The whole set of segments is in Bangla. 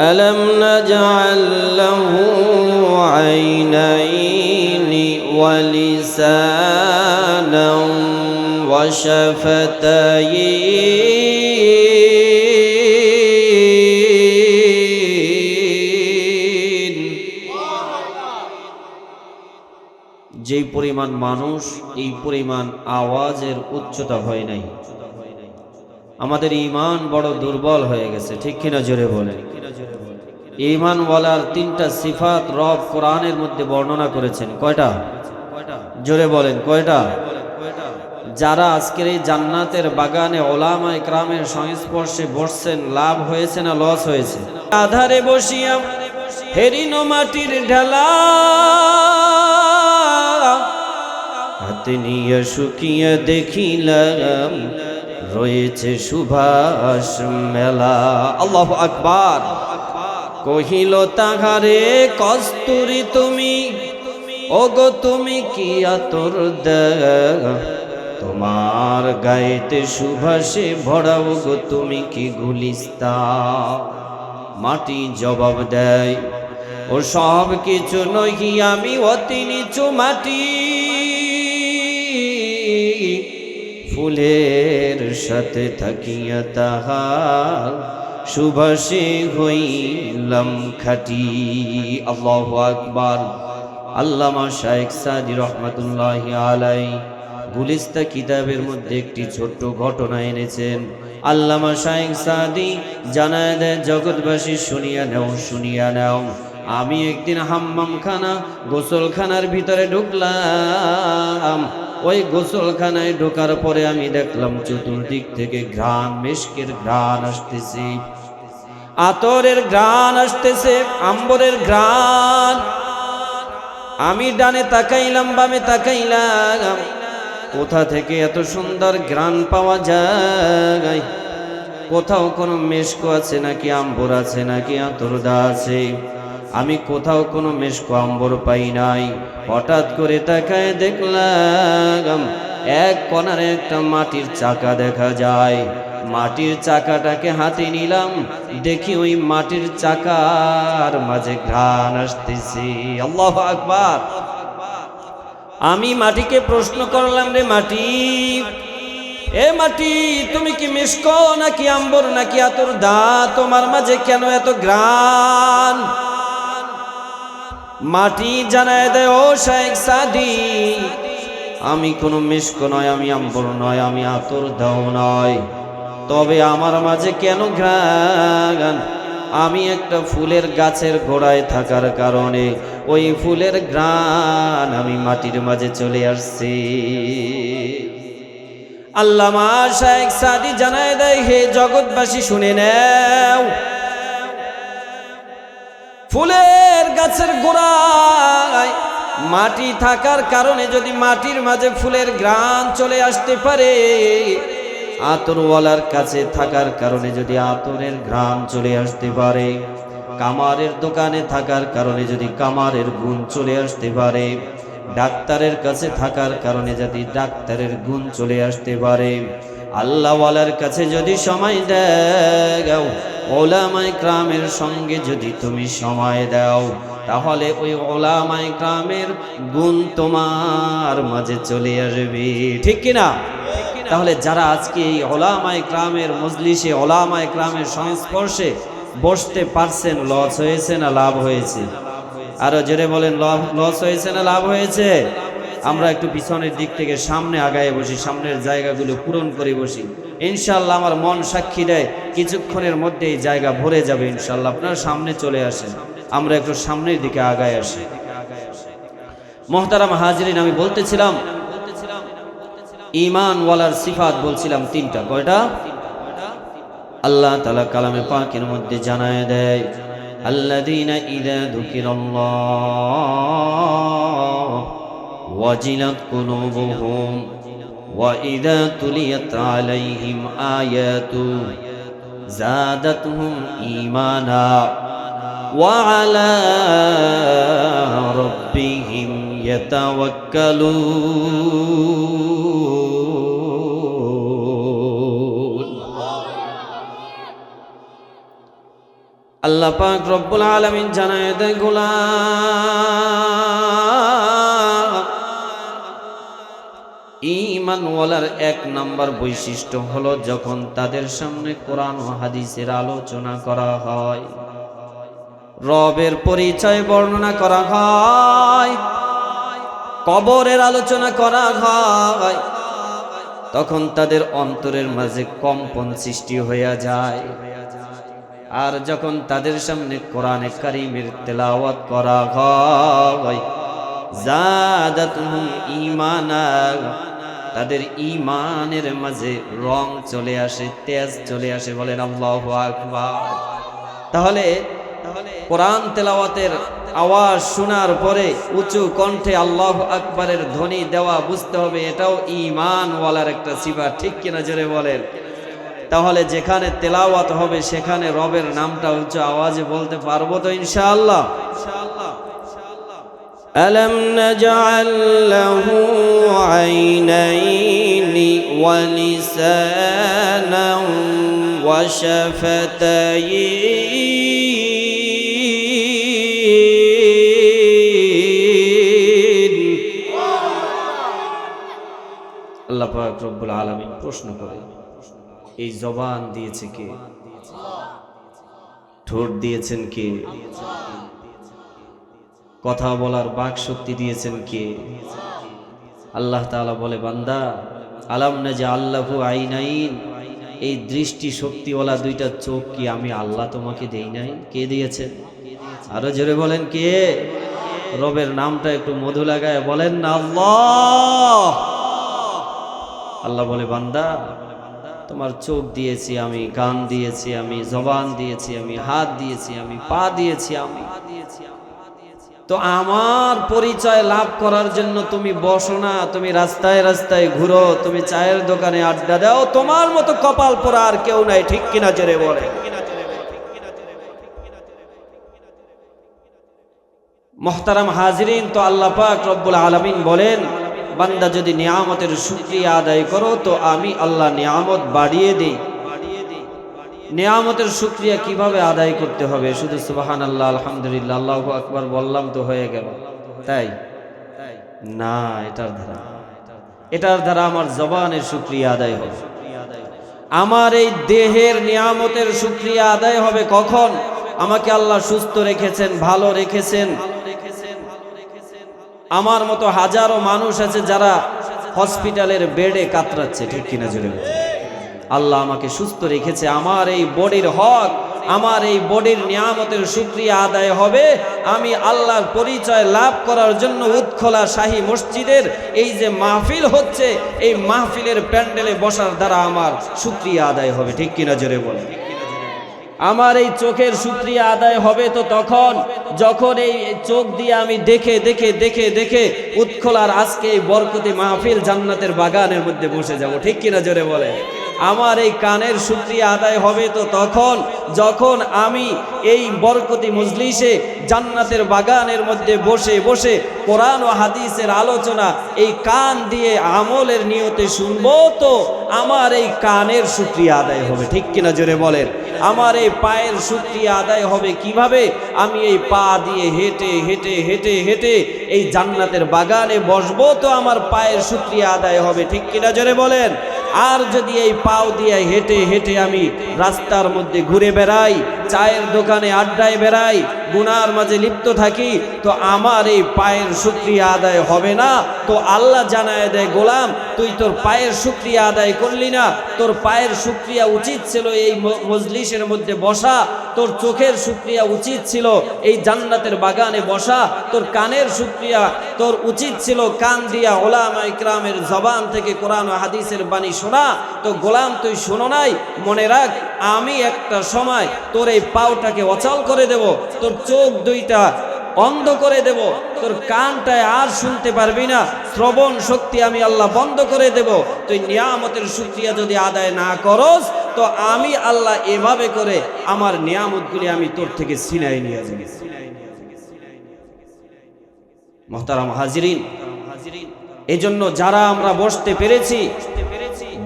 ألم نجعل له عينين ولسانا وشفتين যেই পরিমাণ মানুষ এই পরিমাণ আওয়াজের উচ্চতা হয় নাই আমাদের ইমান বড় দুর্বল হয়ে গেছে ঠিক কিনা জোরে বলে ইমান বলার তিনটা সিফাত রব কোরআনের মধ্যে বর্ণনা করেছেন। কয়টা? জোরে বলেন, কয়টা? যারা আজকের এই জান্নাতের বাগানে ওলামা ইকরামের সংস্পর্শে বসছেন, লাভ হয়েছে না লস হয়েছে? আধারে বসিয়া হেরিনো মাটির ঢালা হাতে নিয়ে শুকিয়ে দেখিলাম, রয়েছে সুভাষ মেলা। আল্লাহ আকবার। কহিল, তাহারে কস্তুরি তুমি? ওগো, তুমি কি আতর তোমার গায়েতে সুভাষে ভরাও গো, তুমি কি গুলিস্তা? মাটি জবাব দেয়, ও সব কিছু নহি, আমি অতি নিচু মাটি। ফুলের সাথে থাকিয়া তাহার সুভাষে হইলাম খাটি। আল্লাহ আকবার। আল্লামা শায়েখ সাদি রহমতুল্লাহ আলাই গুলিস্তা কিতাবের মধ্যে একটি ছোট্ট ঘটনা এনেছেন। আল্লামা শায়েখ সাদি জানায় দেয়, জগৎবাসী শুনিয়া নেও শুনিয়া নেও। আমি একদিন হাম্মাম খানা গোসলখানার ভিতরে ঢুকলাম। ওই গোসলখানায় ঢোকার পরে আমি দেখলাম চতুর্দিক থেকে ঘ্রাণ, মেশকের ঘ্রাণ আসতেছে। আতরের ঘ্রাণ আসতেছে, আম্বরের ঘ্রাণ। আমি ডানে তাকাইলাম, বামে তাকাইলাম। কোথা থেকে এত সুন্দর গ্রান পাওয়া যায়? কোথাও কোনো মেশকো আছে নাকি, আম্বর আছে নাকি, আতরদা আছে? আমি কোথাও কোনো মেশকো আম্বর পাই নাই। হঠাৎ করে তাকায় দেখলাম, এক কোনারে একটা মাটির চাকা দেখা যায়। মাটির চাকাটাকে হাতে নিলাম, দেখি ওই মাটির চাকার মাঝে ঘ্রাণ আসতেছে। আল্লাহ আকবার। আমি মাটিকে প্রশ্ন করলাম, রে মাটি, এ মাটি, তুমি কি মিসকো নাকি আম্বর নাকি আতর দা তোমার মাঝে কেন এত গ্রান মাটি জানায় দেয় ও শেখ সাদি। আমি কোনো মিসকো নয়, আমি আম্বর নয়, আমি আতর দাও নয়। তবে আমার মাঝে কেন ঘ্রাণ? আমি একটা ফুলের গাছের গোড়ায় থাকার কারণে ওই ফুলের ঘ্রাণ আমি মাটির মাঝে চলে আসছি। আল্লামা শেখ সাদি জানায় দেয়, হে জগৎবাসী শুনে নেও। ফুলের গাছের গোড়ায় মাটি থাকার কারণে যদি মাটির মাঝে ফুলের গ্রাম চলে আসতে পারে, আতরওয়ালার কাছে থাকার কারণে যদি আতরের গ্রাম চলে আসতে পারে, কামারের দোকানে থাকার কারণে যদি কামারের গুণ চলে আসতে পারে, ডাক্তারের কাছে থাকার কারণে যদি ডাক্তারের গুণ চলে আসতে পারে, আল্লাহওয়ালার কাছে যদি সময় দাও ওলামাই ক্রামের সঙ্গে যদি তুমি সময় দাও তাহলে ওই ওলামাই ক্রামের গুণ তোমার মাঝে চলে আসবে। ঠিক কিনা তাহলে যারা আজকে এই ওলামাই ক্রামের মজলিসে ওলামাই ক্রামের সংস্পর্শে বসতে পারছেন, লস হয়েছে না লাভ হয়েছে? আরও জোরে বলেন, লস হয়েছে না লাভ হয়েছে? আমরা একটু পিছনের দিক থেকে সামনে আগায় বসি, সামনের জায়গাগুলো পূরণ করে বসি। ইনশাল্লাহ আমার মন সাক্ষী দেয়, কিছুক্ষণের মধ্যে এই জায়গা ভরে যাবে ইনশাল্লাহ আপনার সামনে চলে আসেন। আমরা একটু সামনের দিকে আগায় আসি মহতারাম হাজরিন আমি বলতেছিলাম ইমান ওয়ালার সিফাত বলছিলাম তিনটা কয়টা আল্লাহ তালা কালামে পাকের মধ্যে জানায় দেয় الذين إذا ذكر الله وجلت قلوبهم وإذا تليت عليهم آياته زادتهم إيمانا وعلى ربهم يتوكلون আল্লাহ পাক রব্বুল আলামিন জানায় দেয় গোলাম ইমানওয়ালার এক নাম্বার বৈশিষ্ট্য হলো যখন তাদের সামনে কোরআন ও হাদিসের আলোচনা করা হয় রবের পরিচয় বর্ণনা করা হয়। কবরের আলোচনা করা হয়। তখন তাদের অন্তরের মাঝে কম্পন সৃষ্টি হইয়া যায়। আর যখন তাদের সামনে কোরআনে কারিমের তেলাওয়াত করা হয় ঈমানা, তাদের ঈমানের মাঝে রং চলে আসে, তেজ চলে আসে বলেন আল্লাহু আকবার। তাহলে কোরআন তেলাওয়াতের আওয়াজ শোনার পরে উঁচু কণ্ঠে আল্লাহ আকবরের ধ্বনি দেওয়া বুঝতে হবে এটাও ইমানওয়ালার একটা সিবা ঠিক কিনা জোরে বলেন তাহলে যেখানে তেলাওয়াত হবে সেখানে রবের নামটা উচ্চ আওয়াজে বলতে পারবো তো ইনশাআল্লাহ ألم نجعل له عينين ولسانا وشفتين পাক রব্বুল আলামিন প্রশ্ন করে, এই জবান দিয়েছে কে? ঠোঁট দিয়েছেন কে? কথা বলার বাক শক্তি দিয়েছেন কে? আল্লাহ তাআলা বলে, বান্দা, আলাম না যে আল্লাহু আইনাইন, এই দৃষ্টি শক্তিওয়ালা দুইটা চোখ কি আমি আল্লাহ তোমাকে দেই নাই? কে দিয়েছেন আরও জোরে বলেন কে? রবের নামটা একটু মধু লাগায় বলেন না আল্লাহ! আল্লাহ বলে, বান্দা, তোমার চোখ দিয়েছি আমি, কান দিয়েছি আমি, জবান দিয়েছি আমি, হাত দিয়েছি আমি, পা দিয়েছি আমি। তো আমার পরিচয় লাভ করার জন্য তুমি বসো না, তুমি রাস্তায় রাস্তায় ঘুরো, তুমি চায়ের দোকানে আড্ডা দাও, তোমার মতো কপাল পরা আর কেউ নাই, ঠিক কিনা জোরে বলে। মোহতারাম হাজরিন তো আল্লাহ পাক রব্বুল আলামিন বলেন বান্দা যদি নিয়ামতের শুকরিয়া আদায় করো, তো আমি আল্লাহ নিয়ামত বাড়িয়ে দিই। নিয়ামতের শুক্রিয়া কীভাবে আদায় করতে হবে? শুধু সুবাহান আল্লাহ আলহামদুলিল্লাহ, আল্লাহ আকবার বললাম তো হয়ে গেল। তাই? না, এটার দ্বারা। এটার দ্বারা আমার জবানের শুক্রিয়া আদায় হবে। আমার এই দেহের নিয়ামতের শুক্রিয়া আদায় হবে কখন? আমাকে আল্লাহ সুস্থ রেখেছেন, ভালো রেখেছেন আমার মতো হাজারো মানুষ আছে যারা হসপিটালের বেডে কাতরাচ্ছে, ঠিক কিনা জুড়ে আল্লাহ আমাকে সুস্থ রেখেছে, আমার এই বডির হক, আমার এই বডির নিয়ামতের শুক্রিয়া আদায় হবে। আমি আল্লাহর পরিচয় লাভ করার জন্য উৎখলা শাহী মসজিদের এই যে মাহফিল হচ্ছে, এই মাহফিলের প্যান্ডেলে বসার দ্বারা আমার সুক্রিয়া আদায় হবে, ঠিক কিনা জোরে বলে আমার এই চোখের সুক্রিয়া আদায় হবে তো তখন, যখন এই চোখ দিয়ে আমি দেখে দেখে দেখে দেখে উৎখলার আজকে এই বরকতি মাহফিল জান্নাতের বাগানের মধ্যে বসে যাব। ঠিক কিনা জোরে বলে আমার এই কানের শুক্রিয়া আদায় হবে তো তখন, যখন আমি এই বরকতি মজলিসে জান্নাতের বাগানের মধ্যে বসে বসে কোরআন ও হাদিসের আলোচনা, এই কান দিয়ে আমলের নিয়তে শুনব তো আমার এই কানের শুক্রিয়া আদায় হবে। ঠিক কিনা জোরে বলেন? আমার এই পায়ের শুক্রিয়া আদায় হবে কীভাবে? আমি এই পা দিয়ে হেঁটে হেঁটে হেঁটে হেঁটে এই জান্নাতের বাগানে বসবো তো আমার পায়ের শুক্রিয়া আদায় হবে। ঠিক কিনা জোরে বলেন? আর যদি এই পাও দিয়ে হেঁটে হেঁটে আমি রাস্তার মধ্যে ঘুরে বেড়াই, চায়ের দোকানে আড্ডায় বেড়াই গুনার মাঝে লিপ্ত থাকি, তো আমার এই পায়ের শুক্রিয়া আদায় হবে না। তো আল্লাহ জানায় দেয়, গোলাম, তুই তোর পায়ের শুক্রিয়া আদায় করলি না। তোর পায়ের শুক্রিয়া উচিত ছিল এই মজলিসের মধ্যে বসা। তোর চোখের শুক্রিয়া উচিত ছিল এই জান্নাতের বাগানে বসা। তোর কানের শুক্রিয়া তোর উচিত ছিল কান দিয়া ওলামা ইকরামের জবান থেকে কোরআন হাদিসের বাণী শোনা। তো গোলাম, তুই শোনো নাই, মনে রাখ আমি একটা সময় তোর এই পাওটাকে অচল করে দেব, তোর চোখ দুইটা অন্ধ করে দেব, তোর কানটায় আর শুনতে পারবি না, শ্রবণ শক্তি আমি আল্লাহ বন্ধ করে দেব, তুই নিয়ামতের শুক্রিয়া যদি আদায় না করস, তো আমি আল্লাহ এভাবে করে আমার নিয়ামতগুলি আমি তোর থেকে সিনাই নিয়ে যাবি। মহতারাম হাজিরিন এই জন্য যারা আমরা বসতে পেরেছি,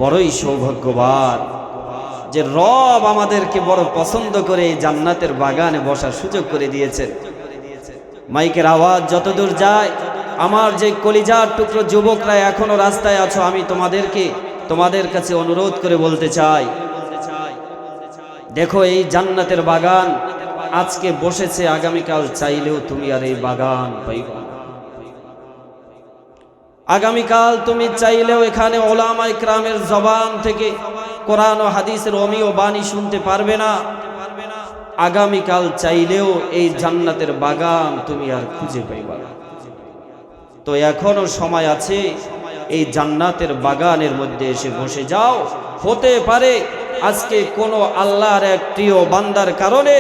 বড়ই সৌভাগ্যবান। যে রব আমাদেরকে বড় পছন্দ করে এই জান্নাতের বাগানে বসার সুযোগ করে দিয়েছেন মাইকের আওয়াজ যতদূর যায়, আমার যে কলিজার টুকরো যুবকরা এখনও রাস্তায় আছো, আমি তোমাদেরকে, তোমাদের কাছে অনুরোধ করে বলতে চাই দেখো এই জান্নাতের বাগান আজকে বসেছে, আগামীকাল চাইলেও তুমি আর এই বাগান পাইবা। আগামীকাল তুমি চাইলেও এখানে ওলামাই ক্রামের জবান থেকে কোরআন ও হাদিসের অমীয় বাণী শুনতে পারবে না। আগামীকাল চাইলেও এই জান্নাতের বাগান তুমি আর খুঁজে পাইবা না। তো এখনও সময় আছে, এই জান্নাতের বাগানের মধ্যে এসে বসে যাও। হতে পারে আজকে কোনো আল্লাহর এক প্রিয় বান্দার কারণে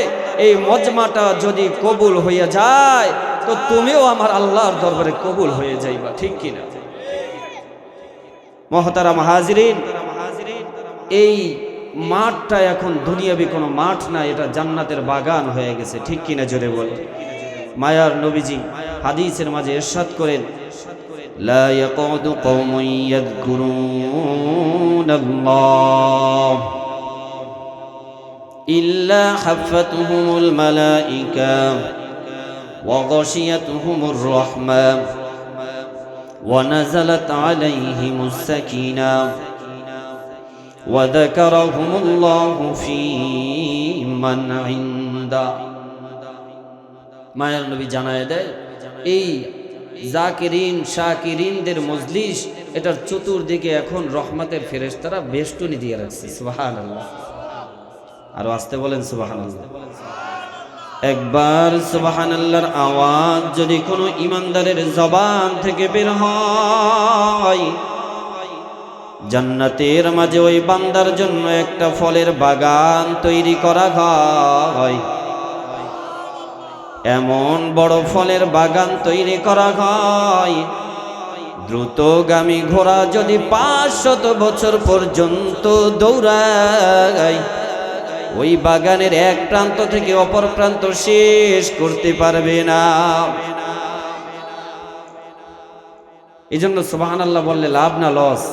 এই মজমাটা যদি কবুল হয়ে যায়, তো তুমিও আমার আল্লাহর দরবারে কবুল হয়ে যাইবা, ঠিক কিনা? মহতারাম হাজরিন এই মাঠটা এখন দুনিয়াবি কোনো মাঠ না এটা জান্নাতের বাগান হয়ে গেছে ঠিক কিনা জোরে বলে মায়ার নবীজি হাদিসের মাঝে এরশাদ করেন لا يقعد قوم يذكرون الله إلا حفتهم الملائكة وغشيتهم الرحمة ونزلت عليهم السكينة وذكرهم الله في من عنده মায়ের নবী জানায় দেয় এই জাকিরিন শাকিরিনদের মজলিস এটার চতুর্দিকে এখন রহমতের ফেরেশতারা বেষ্টনী দিয়ে রাখছে সুবাহান আল্লাহ আরো আসতে বলেন সুবাহান আল্লাহ একবার সুবাহান আল্লাহর আওয়াজ যদি কোনো ইমানদারের জবান থেকে বের হয় জান্নাতের মাঝে ওই বান্দার জন্য একটা ফলের বাগান তৈরি করা হয়। এমন বড় ফলের বাগান তৈরি করা হয়। দ্রুতগামী ঘোড়া যদি পাঁচশত বছর পর্যন্ত দৌড়ায়, ওই বাগানের এক প্রান্ত থেকে অপর প্রান্ত শেষ করতে পারবে না। এই জন্য সুবাহান আল্লাহ বললে লাভ না, লস।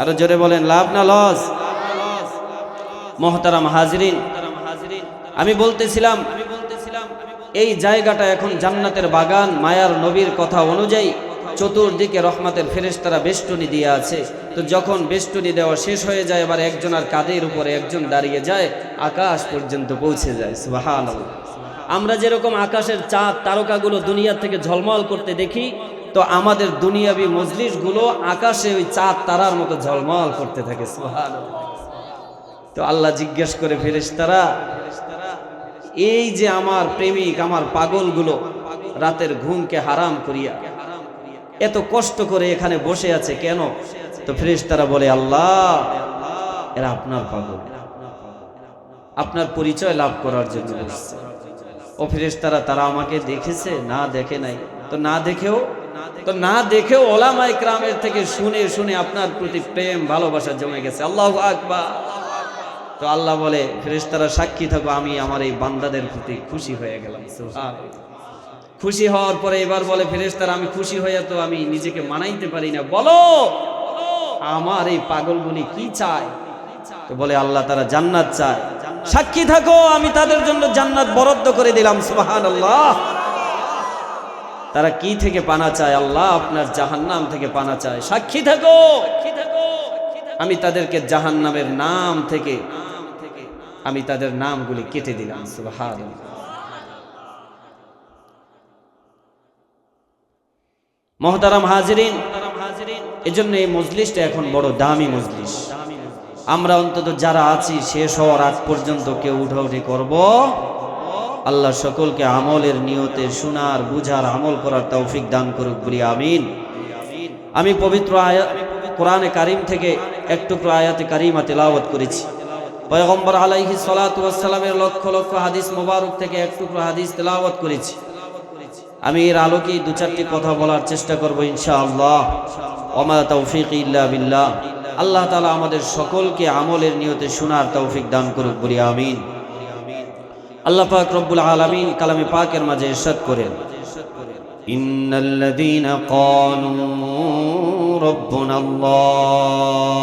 আরও জোরে বলেন, লাভ না লস? মহতারাম হাজরিন, আমি বলতেছিলাম, এই জায়গাটা এখন জান্নাতের বাগান, মায়ার নবীর কথা অনুযায়ী চতুর্দিকে রহমাতের ফেরেশতারা বেষ্টনী দিয়ে আছে। তো যখন বেষ্টনী দেওয়া শেষ হয়ে যায়, এবার একজন আর কাঁধের উপরে একজন দাঁড়িয়ে যায়, আকাশ পর্যন্ত পৌঁছে যায় সুবাহান আমরা যেরকম আকাশের চাঁদ, তারকাগুলো দুনিয়া থেকে ঝলমল করতে দেখি তো আমাদের দুনিয়াবি মজলিসগুলো আকাশে ওই চাঁদ তারার মতো ঝলমল করতে থাকে তো আল্লাহ জিজ্ঞেস করে, ফেরেশতারা, এই যে আমার প্রেমিক, আমার পাগলগুলো রাতের ঘুমকে হারাম করিয়া, এত কষ্ট করে এখানে বসে আছে কেন? তো ফেরেশতারা বলে, আল্লাহ, এরা আপনার পাগল। আপনার পরিচয় লাভ করার জন্য ও ফেরেশতারা, তারা আমাকে দেখেছে? না দেখে নাই। তো না দেখেও তো না দেখেও ওলামাই ক্রামের থেকে শুনে শুনে আপনার প্রতি প্রেম, ভালোবাসা জমে গেছে। আল্লাহ আকবার। তো আল্লাহ বলে, ফেরেশতারা সাক্ষী থাকো, আমি আমার এই বান্দাদের প্রতি খুশি হয়ে গেলাম। খুশি হওয়ার পরে এবার বলে, ফেরেশতারা, আমি খুশি হয়ে তো আমি নিজেকে মানাইতে পারি না। বলো, আমার এই পাগলগুলি কি চায়? তো বলে, আল্লাহ তারা জান্নাত চায়। সাক্ষী থাকো, আমি তাদের জন্য জান্নাত বরাদ্দ করে দিলাম। সুবহানাল্লাহ। তারা কি থেকে পানা চায়? আল্লাহ আপনার জাহান্নাম থেকে পানা চায়। সাক্ষী থাকো! আমি তাদেরকে জাহান্নামের নাম থেকে, আমি তাদের নামগুলি কেটে দিলাম। মহতারাম হাজিরিন, এজন্য এই মজলিসটা এখন বড় দামি মজলিস। আমরা অন্তত যারা আছি, শেষ হওয়ার আগ পর্যন্ত কেউ উঠাউঠি করব। আল্লাহ সকলকে আমলের নিয়তে শোনার, বুঝার, আমল করার তৌফিক দান করুক বলি, আমিন। আমি পবিত্র আয়া কোরআনে কারিম থেকে এক টুকরো আয়াতে কারিমা তেলাওয়াত করেছি। পয়গম্বর আলাইহি সালাতু ওয়াসসালামের লক্ষ লক্ষ হাদিস মোবারক থেকে এক টুকরো হাদিস তেলাওয়াত করেছি। আমি এর আলোকেই দু চারটি কথা বলার চেষ্টা করব ইনশাআল্লাহ। ওমা তৌফিক ইল্লা বিল্লাহ। আল্লাহ তাআলা আমাদের সকলকে আমলের নিয়তে শোনার তৌফিক দান করুক বলি, আমিন। আল্লাহ পাক রব্বুল আলামিন কালামে পাকের মাঝে ইরশাদ করেন ইন্নাল্লাযীনা ক্বালু রাব্বুনা আল্লাহ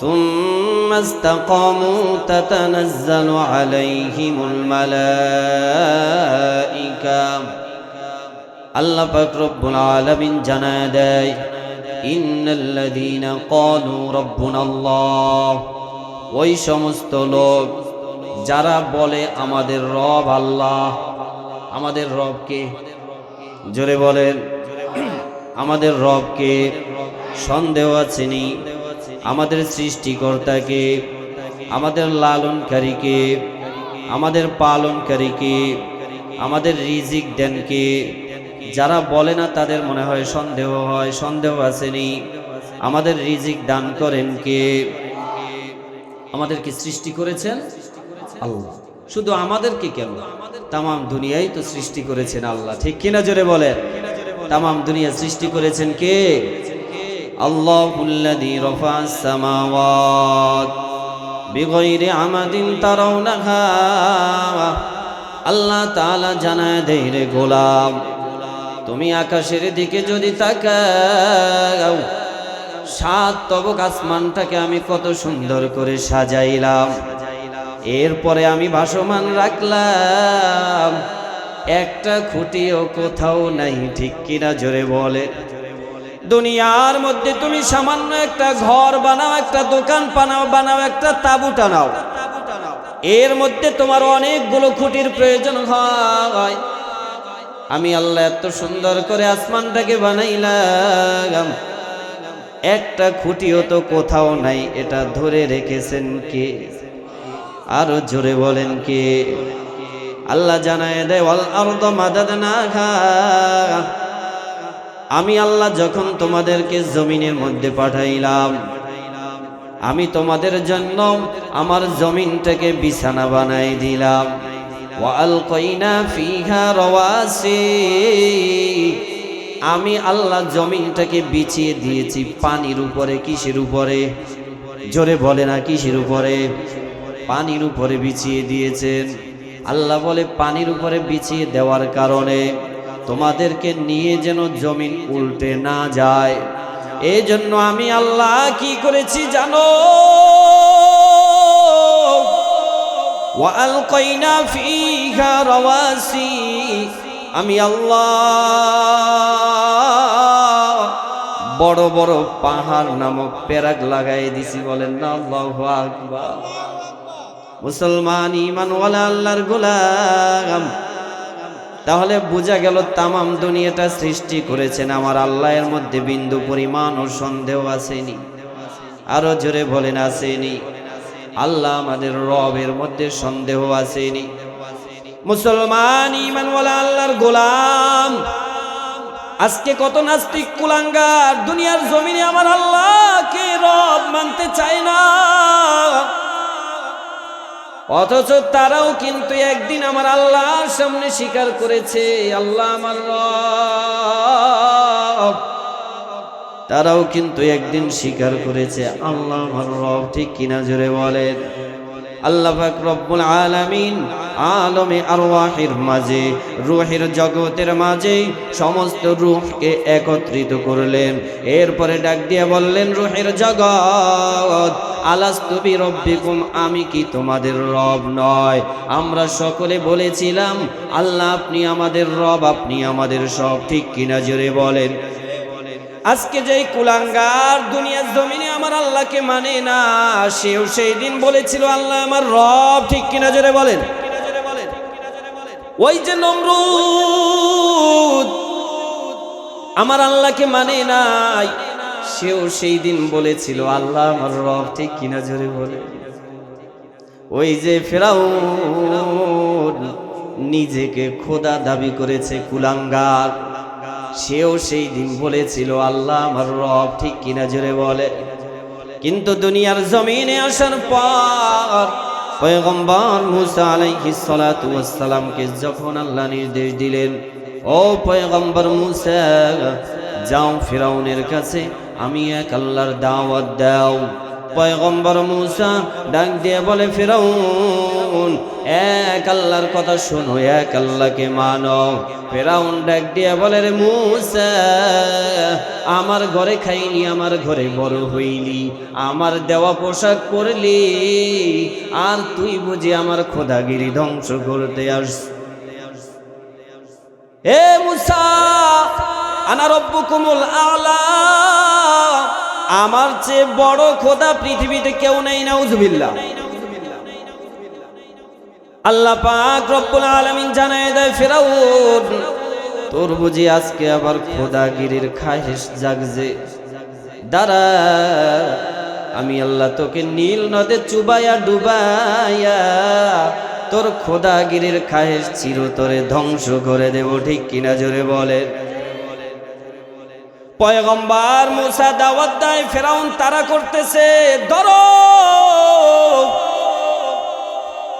ثم استقاموا تتنزل عليهم الملائكة আল্লাহ পাক রব্বুল আলামিন জানায় দেয় ইন্নাল্লাযীনা ক্বালু রাব্বুনাল্লাহ ওই সমস্ত লোক যারা বলে আমাদের রব আল্লাহ, আমাদের রবকে জোরে বলেন, আমাদের রবকে সন্দেহ আছেনি আমাদের সৃষ্টিকর্তাকে আমাদের লালনকারীকে আমাদের পালনকারীকে আমাদের রিজিক দেনকে যারা বলে না তাদের মনে হয় সন্দেহ হয়, সন্দেহ আসেনি আমাদের রিজিক দান করেন কে? আমাদেরকে সৃষ্টি করেছেন? আল্লাহ। শুধু আমাদেরকে কেন? তামাম দুনিয়াই তো সৃষ্টি করেছেন আল্লাহ। ঠিক কিনা জোরে বলেন? তামাম দুনিয়া সৃষ্টি করেছেন কে? আল্লাহুল্লাযী রাফা'আস সামাওয়াত। বিগয়রি আমাদিন তারাউনাহা। আল্লাহ তাআলা জানায় দেয় রে গোলাম, তুমি আকাশের দিকে যদি তাকাও, সাত তবক আসমানটাকে আমি কত সুন্দর করে সাজাইলাম। এরপরে আমি ভাসমান রাখলাম। একটা খুঁটিও কোথাও নাই, ঠিক কিনা জোরে বলে। দুনিয়ার মধ্যে তুমি সামান্য একটা ঘর বানাও, একটা দোকান বানাও বানাও, একটা তাবু টানাও। এর মধ্যে তোমার অনেকগুলো খুঁটির প্রয়োজন হয়। আমি আল্লাহ এত সুন্দর করে আসমানটাকে বানাইলাম। একটা খুঁটিও তো কোথাও নাই, এটা ধরে রেখেছেন কে? আরও জোরে বলেন কে? আল্লাহ জানায় দেয়, ওয়াল না মাদাদনাহা। আমি আল্লাহ যখন তোমাদেরকে জমিনের মধ্যে পাঠাইলাম, আমি তোমাদের জন্য আমার জমিনটাকে বিছানা বানাই দিলাম। আমি আল্লাহ জমিনটাকে বিছিয়ে দিয়েছি পানির উপরে, কিসের উপরে? জোরে বলে না, কিসের উপরে? পানির উপরে বিছিয়ে দিয়েছেন। আল্লাহ বলে, পানির উপরে বিছিয়ে দেওয়ার কারণে তোমাদেরকে নিয়ে যেন জমিন উল্টে না যায়। এই জন্য আমি আল্লাহ কি করেছি জানো? আমি আল্লাহ বড় বড় পাহাড় নামক প্যারাগ লাগাই দিছি, বলেন না, আল্লাহ আকবার। মুসলমান ইমানওয়ালা আল্লাহর গোলাম। তাহলে বোঝা গেল তামাম দুনিয়াটা সৃষ্টি করেছেন আমার আল্লাহর মধ্যে বিন্দু পরিমাণ ও সন্দেহ আসেনি। আরও জোরে বলেন, আসেনি। আল্লাহ আমাদের রবের মধ্যে সন্দেহ আসেনি। মুসলমান ইমানওয়ালা আল্লাহর গোলাম। আজকে কত নাস্তিক কুলাঙ্গার, দুনিয়ার জমিনে আমার আল্লাহকে রব মানতে চায় না। অথচ তারাও কিন্তু একদিন আমার আল্লাহর সামনে স্বীকার করেছে, আল্লাহ আমার রব। তারাও কিন্তু একদিন স্বীকার করেছে, আল্লাহ আমার রব। ঠিক কিনা জোরে বলেন। আল্লাহ রব্বুল আলমে আরওয়াহের মাঝে, রুহের জগতের মাঝে সমস্ত রুহকে একত্রিত করলেন। এরপরে ডাক দিয়ে বললেন, রুহের জগৎ আলাস্তুবি রব্বিকুম আমি কি তোমাদের রব নয়? আমরা সকলে বলেছিলাম, আল্লাহ আপনি আমাদের রব, আপনি আমাদের সব, ঠিক কিনা জোরে বলেন। আজকে যেই কুলাঙ্গার দুনিয়ার জমিনে আমার আল্লাহকে মানে না, সেও সেই দিন বলেছিল, আল্লাহ আমার রব। ঠিক কিনা জোরে বলেন? ওই যে নমরুদ, আমার আল্লাহকে মানে নাই, সেও সেই দিন বলেছিল, আল্লাহ আমার রব। ঠিক কিনা জোরে বলে ওই যে ফেরাও নিজেকে খোদা দাবি করেছে কুলাঙ্গার, সেও সেই দিন বলেছিল, আল্লাহ আমার রব। ঠিক কিনা জোরে বলে কিন্তু দুনিয়ার জমিনে আসার পর পয়গম্বর মুসা আলাইহিস সালাতু ওয়াস সালামকে যখন আল্লাহ নির্দেশ দিলেন, ও পয়গম্বর মুসা, যাও ফিরাউনের কাছে, আমি এক আল্লাহর দাওয়াত দাও। পয়গম্বর মুসা ডাক দিয়ে বলে, ফিরাউন, এক আল্লাহর কথা শোনো, এক আল্লাহকে মানো। ফেরাউন ডাক দিয়া বলে, রে মুসা, আমার ঘরে খাইনি, আমার ঘরে বড় হইলি, আমার দেওয়া পোশাক পরলি, আর তুই বুঝি আমার খোদাগিরি ধ্বংস করতে আস এ মুসা, আনা রব্বুকুমুল আলা। আমার চেয়ে বড় খোদা পৃথিবীতে কেউ নেই না উজবিল্লা আল্লাহ পাক রব্বুল আলামিন জানায় দেয়, ফেরাউন, তোর বুঝি আজকে আবার খোদাগিরির খাহেশ জাগজে। দাঁড়া, আমি আল্লাহ তোকে নীল নদে চুবাইয়া ডুবাইয়া তোর খোদাগিরির খাহেশ চিরতরে ধ্বংস করে দেব, ঠিক কিনা জোরে বলে পয়গম্বার মুসা দাওয়াত দেয়, ফেরাউন তারা করতেছে, ধরো!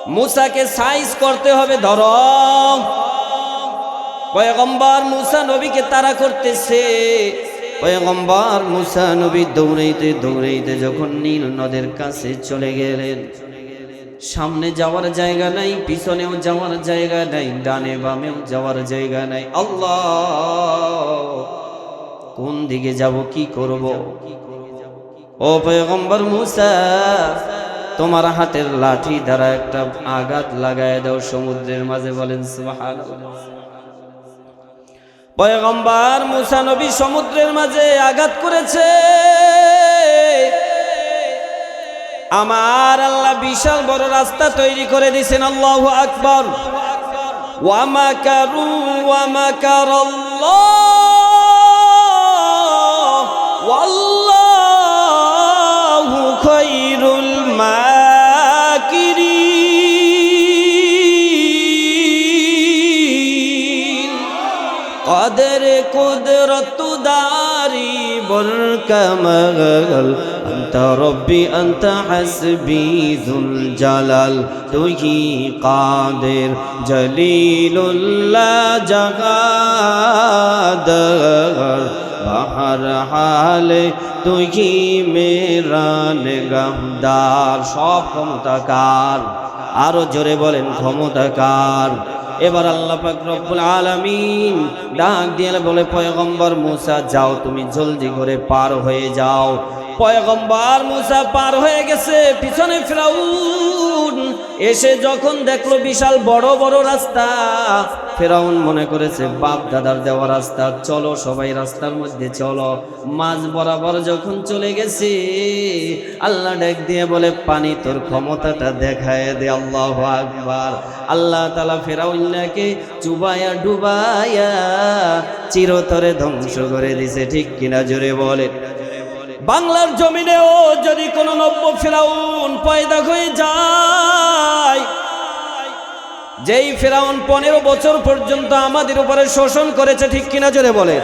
মুসাকে সাইজ করতে হবে, ধরো! পয়গম্বর মুসা নবীকে তারা করতেছে। পয়গম্বর মুসা নবী দৌড়াইতে দৌড়াইতে যখন নীল নদের কাছে চলে গেলেন, সামনে যাওয়ার জায়গা নাই, পিছনেও যাওয়ার জায়গা নাই, ডানে বামেও যাওয়ার জায়গা নাই। আল্লাহ! কোন দিকে যাব, কি করব? ও পয়গম্বর মুসা, তোমার হাতের লাঠি দ্বারা একটা আঘাত লাগায় দাও, সমুদ্রের মাঝে বলেন পয়গম্বর মুসা নবী সমুদ্রের মাঝে আঘাত করেছে। আমার আল্লাহ বিশাল বড় রাস্তা তৈরি করে দিয়েছেন, আল্লাহু আকবার। ওয়ামাকারু ওয়ামাকারাল্লাহ والله خير الماكرين قدر قدرت داري بركمغل أنت ربي أنت حسبي ذو الجلال تهي قادر جليل الله جغادر বাহার হালে তুই মেরা নেগামদার সব ক্ষমতাকার আরও জোরে বলেন ক্ষমতাকার এবার আল্লাহ পাক রব্বুল আলামিন ডাক দিয়ে বলে, পয়গম্বর মুসা, যাও তুমি জলদি করে পার হয়ে যাও। পয়গম্বর মুসা পার হয়ে গেছে, পিছনে ফেরাউন এসে যখন দেখল বিশাল বড় বড় রাস্তা, ফেরাউন মনে করেছে, বাপ দাদার দেওয়া রাস্তা, চলো সবাই রাস্তার মধ্যে চলো। মাঝ বরাবর যখন চলে গেছে, আল্লাহ ডেক দিয়ে বলে, পানি তোর ক্ষমতাটা দেখায় দে, আল্লাহ আকবার। আল্লাহ তালা ফেরাউল্লাহকে চুবায়া, ডুবায়া চিরতরে ধ্বংস করে দিছে, ঠিক কিনা জোরে বলে বাংলার জমিনেও যদি কোনো নব্য ফেরাউন পয়দা হয়ে যায়, যেই ফেরাউন পনেরো বছর পর্যন্ত আমাদের উপরে শোষণ করেছে, ঠিক কিনা জোরে বলে?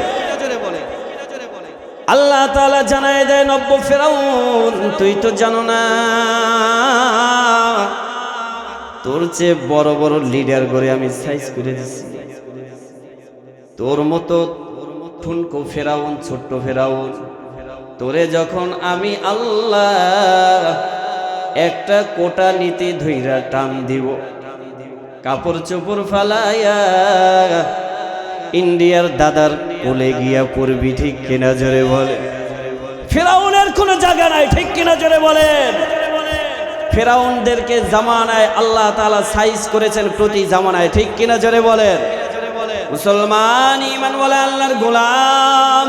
আল্লাহ তালা জানায় দেয়, নব্য ফেরাউন, তুই তো জানো না, তোর চেয়ে বড় বড় লিডার করে আমি সাইজ করে তোর মতো ফেরাউন, ছোট্ট ফেরাউন তোরে যখন আমি আল্লাহ একটা কোটা নীতি ধৈরা টান দিব, কাপড় চোপড় ফালাইয়া ইন্ডিয়ার দাদার কোলে গিয়া পড়বি ঠিক কিনা জোরে বলে। ফেরাউনের কোনো জায়গা নাই ঠিক কিনা জোরে বলেন ফেরাউনদেরকে জামানায় আল্লাহ তালা সাইজ করেছেন প্রতি জামানায় ঠিক কিনা জোরে বলেন মুসলমান ইমান বলে আল্লাহর গোলাম।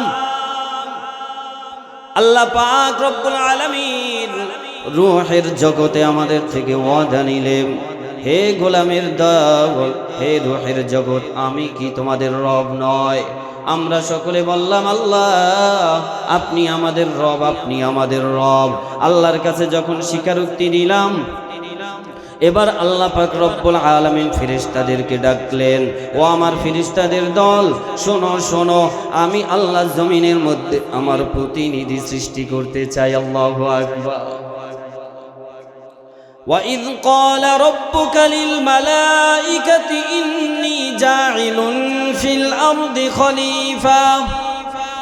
আল্লাহ পাক রব্বুল আলামিন রুহের জগতে আমাদের থেকে ওয়াদা নিলেন, হে গোলামের দল, হে রুহের জগৎ, আমি কি তোমাদের রব নয়? আমরা সকলে বললাম, আল্লাহ, আপনি আমাদের রব, আপনি আমাদের রব। আল্লাহর কাছে যখন স্বীকারোক্তি দিলাম এবার আল্লাহ পাক রব্বুল আলামিন ফিরিস্তাদেরকে ডাকলেন ও আমার ফিরিস্তাদের দল শোনো শোনো আমি আল্লাহ জমিনের মধ্যে আমার প্রতিনিধি সৃষ্টি করতে চাই আল্লাহু আকবার وإذ قال ربك للملائكة إني جاعل في الأرض خليفة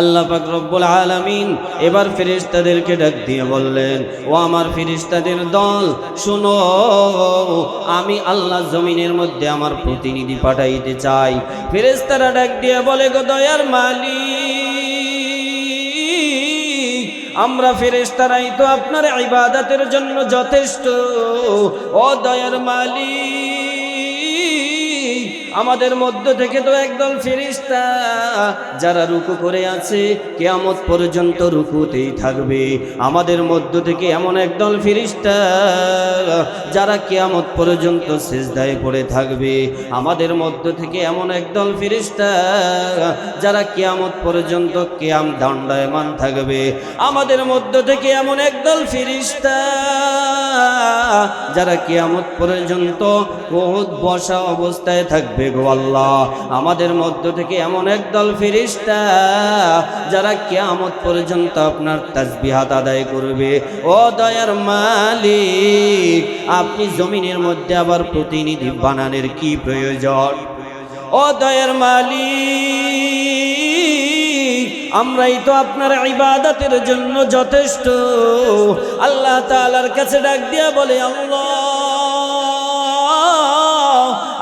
আল্লাহ পাক রব্বুল আলামিন এবার ফেরেশতাদেরকে ডাক দিয়ে বললেন, ও আমার ফেরেশতাদের দল, শুনো, আমি আল্লাহ জমিনের মধ্যে আমার প্রতিনিধি পাঠাইতে চাই। ফেরেশতারা ডাক দিয়ে বলে, গো দয়ার মালিক, আমরা ফেরেশতারাই তো আপনার ইবাদতের জন্য যথেষ্ট। ও দয়ার মালিক আমাদের মধ্য থেকে তো একদল ফেরিস্তা যারা রুকু করে আছে, কেয়ামত পর্যন্ত রুকুতেই থাকবে। আমাদের মধ্য থেকে এমন একদল ফেরিস্তা যারা কেয়ামত পর্যন্ত সেজদায় পড়ে থাকবে। আমাদের মধ্য থেকে এমন একদল ফেরিস্তা যারা কেয়ামত পর্যন্ত কেয়াম দণ্ডায়মান থাকবে। আমাদের মধ্য থেকে এমন একদল ফিরিস্তা যারা কেয়ামত পর্যন্ত বহুত বসা অবস্থায় থাকবে। গো আল্লাহ, আমাদের মধ্য থেকে এমন একদল ফিরিস্তা যারা কেয়ামত পর্যন্ত আপনার তাজবিহাত আদায় করবে। ও দয়ার মালিক, আপনি জমিনের মধ্যে আবার প্রতিনিধি বানানের কি প্রয়োজন? ও দয়ার মালিক, আমরাই তো আপনার ইবাদতের জন্য যথেষ্ট। আল্লাহ তাআলার কাছে ডাক দিয়া বলে, আল্লাহ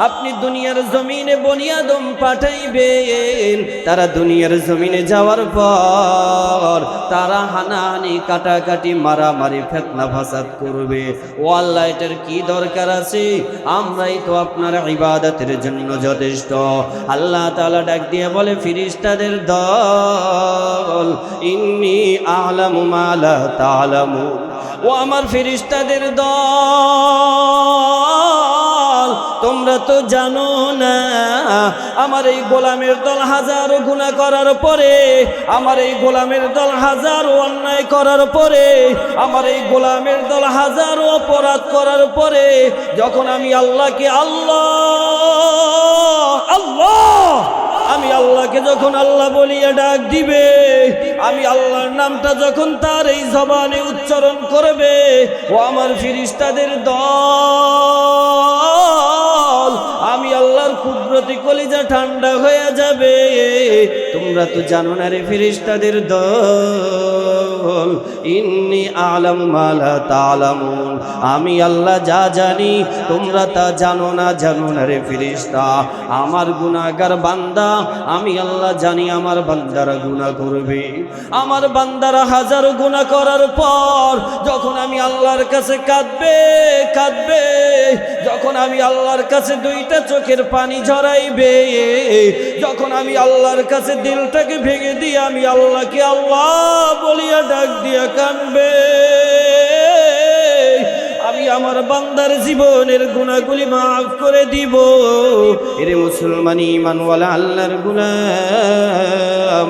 আপনি দুনিয়ার জমিনে বনিয়াদম পাঠাইবেন। তারা দুনিয়ার জমিনে যাওয়ার পর তারা হানাহানি, কাটাকাটি, মারামারি, ফেতনা ফাসাদ করবে। ও আল্লাহ, এটার কি দরকার আছে? আমরাই তো আপনার ইবাদতের জন্য যথেষ্ট। আল্লাহ তাআলা ডাক দিয়ে বলে, ফিরিস্তাদের দল, ইন্নি আলামু মালা তালামু ও আমার ফিরিস্তাদের দল তোমরা তো জানো না, আমার এই গোলামের দল হাজারো গুণা করার পরে, আমার এই গোলামের দল হাজারো অন্যায় করার পরে, আমার এই গোলামের দল হাজার অপরাধ করার পরে, যখন আমি আল্লাহকে আল্লাহ আল্লাহ, আমি আল্লাহকে যখন আল্লাহ বলিয়া ডাক দিবে, আমি আল্লাহর নামটা যখন তার এই জবানে উচ্চারণ করবে, ও আমার ফিরিস্তাদের দল কুদরতি কলিজা ঠান্ডা হয়ে যাবে। তোমরা তো জানো না রে ফিরিস্তাদের দল। ইন্নি আলম মালা তালামুন। আমি আল্লাহ যা জানি, তোমরা তা জানো না জানো না রে ফিরিস্তা আমার গুনাহগার বান্দা, আমি আল্লাহ জানি আমার বান্দারা গুনাহ করবে। আমার বান্দারা হাজার গুনাহ করার পর, যখন আমি আল্লাহর কাছে কাঁদবে কাঁদবে, যখন আমি আল্লাহর কাছে দুইটা চোখের পানি ঝরাইবে, যখন আমি আল্লাহর কাছে দিলটাকে ভেঙে দিয়ে আমি আল্লাহকে আল্লাহ বলিয়া ডাক দিয়া কানবে আমি আমার বান্দার জীবনের গুণাগুলি মাফ করে দিব। এরে মুসলমানি মানওয়ালা আল্লাহর গুলাম।